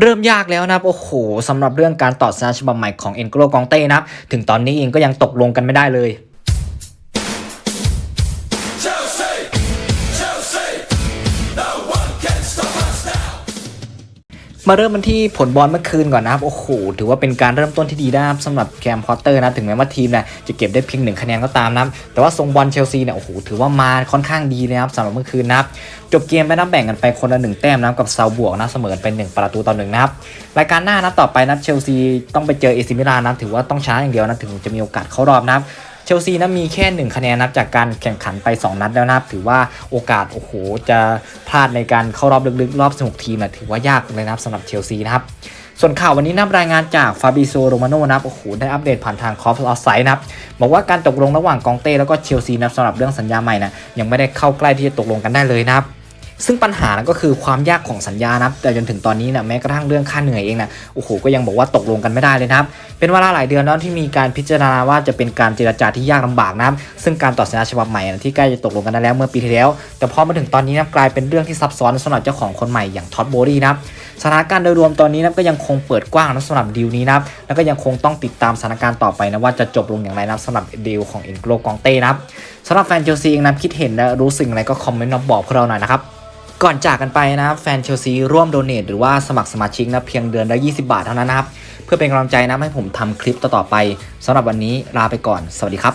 เริ่มยากแล้วนะครับโอ้โหสำหรับเรื่องการต่อสัญญาฉบับใหม่ของเอ็นโกลกองเต้นะครับถึงตอนนี้เองก็ยังตกลงกันไม่ได้เลย มาเริ่มกันที่ผลบอลเมื่อคืนก่อนนะครับ โอ้โห ถือว่าเป็นการเริ่มต้นที่ดีนะครับสำหรับแคมพอตเตอร์นะ ถึงแม้ว่าทีมเนี่ยจะเก็บได้เพียงหนึ่งคะแนนก็ตามนะแต่ว่าทรงบอลเชลซีเนี่ย โอ้โห ถือว่ามาค่อนข้างดีเลยนะครับสำหรับเมื่อคืนนะครับ จบเกมไปนับแบ่งกันไปคนละหนึ่งแต้มนะกับเซาบวกนะ เสมอนเป็นหนึ่งประตูต่อหนึ่งนะครับ รายการหน้านะต่อไปนะเชลซีต้องไปเจอเอซิมิลานนะ ถือว่าต้องชนะอย่างเดียวนะ ถึงจะมีโอกาสเข้ารอบนะครับ เชลซีนะมีแค่ 1 คะแนนนับจากการแข่งขันไป 2 นัดแล้วนะครับ ถือว่าโอกาสโอ้โหจะพลาดในการเข้ารอบลึกๆ รอบสนุกทีมนะถือว่ายากเลยนะครับสำหรับเชลซีนะครับส่วนข่าววันนี้นับรายงานจากฟาบิโซโรมาโน่นะครับโอ้โหได้อัปเดตผ่านทางคอฟออฟไซด์นะครับบอกว่าการตกลงระหว่างกองเต้แล้วก็เชลซีนับสำหรับเรื่องสัญญาใหม่นะยังไม่ได้เข้าใกล้ที่จะตกลงกันได้เลยนะครับซึ่งปัญหานะก็คือความยากของสัญญานะครับแต่จนถึงตอนนี้นะแม้กระทั่งเรื่องค่าเหนื่อยเองนะโอ้โหก็ยังบอกว่าตกลงกันไม่ได้เลยนะครับ เป็นเวลาหลายเดือนแล้วที่มีการพิจารณาว่าจะเป็นการเจรจาที่ยากลำบากนะซึ่งการต่อสัญญาฉบับใหม่ที่ใกล้จะตกลงกันได้แล้วเมื่อปีที่แล้ว แต่พอมาถึงตอนนี้นะกลายเป็นเรื่องที่ซับซ้อนสำหรับเจ้าของคนใหม่อย่างท็อตโบรี่นะสถานการณ์โดยรวมตอนนี้นะก็ยังคงเปิดกว้างนะสำหรับดีลนี้นะแล้วก็ยังคงต้องติดตามสถานการณ์ต่อไปนะว่าจะจบลงอย่างไรนะสำหรับดีลของเอ็นโกลกองเต้นะสำหรับแฟนเชลซีเองนะคิดเห็นและรู้สึกอะไรก็คอมเมนต์มาบอกพวกเราหน่อยนะครับ ก่อนจากกันไปนะครับแฟนเชลซีร่วมโดเนทหรือว่าสมัครสมาชิกนะเพียงเดือนละ 20 บาทเท่านั้นนะครับ เพื่อเป็นกำลังใจนะให้ผมทำคลิปต่อๆไปสำหรับวันนี้ลาไปก่อน สวัสดีครับ